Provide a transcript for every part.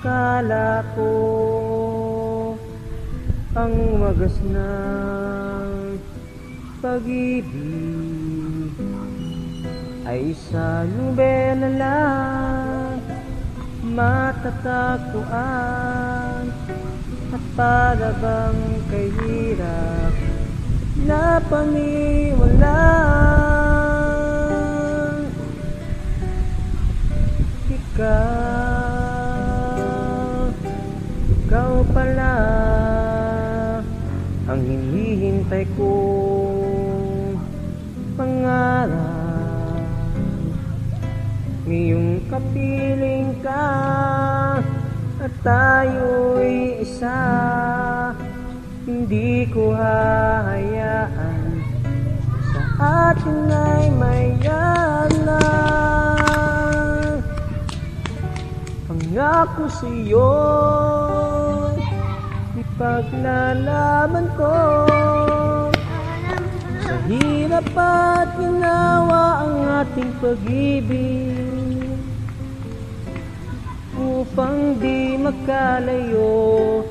akala ko ang wagas ng pag-ibig ay sa nubela lang. Matatagpuan at para bang kahirap na paniwalaan hinihintay kong pangarap ngayong kapiling ka at tayo'y isa. Hindi ko hahayaan sa atin ay may yalan Pangako sa'yo Ipaglalaban ko hirap at ginawa ang ating pag-ibig Upang di magkalayo.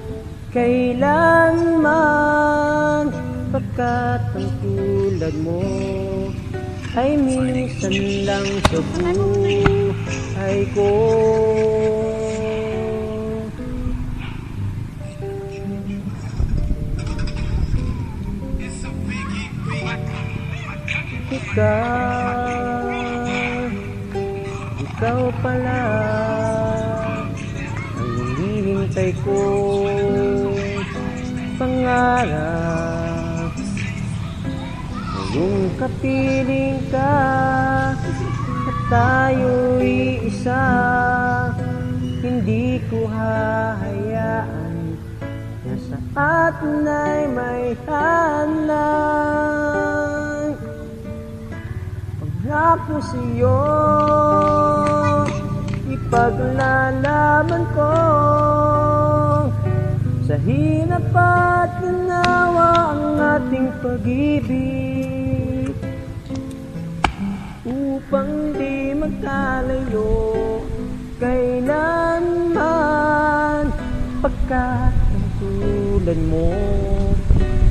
Kailanman Pagkat ang tulad mo Ay minsan lang sa buhay ko Ikaw. Ikaw pala Ang hinihintay ko. Pangarap. Ngayong kapiling ka At tayo'y isa Hindi ko hahayaan Na sa atin ay may sa'yo Ipaglalaban ko Sa hinap at ginawa ang ating pag-ibig Upang di magkalayo Kailanman Pagkat mo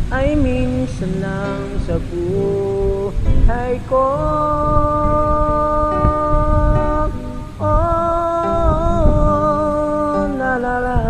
Ay minsan lang sa buhay ko la la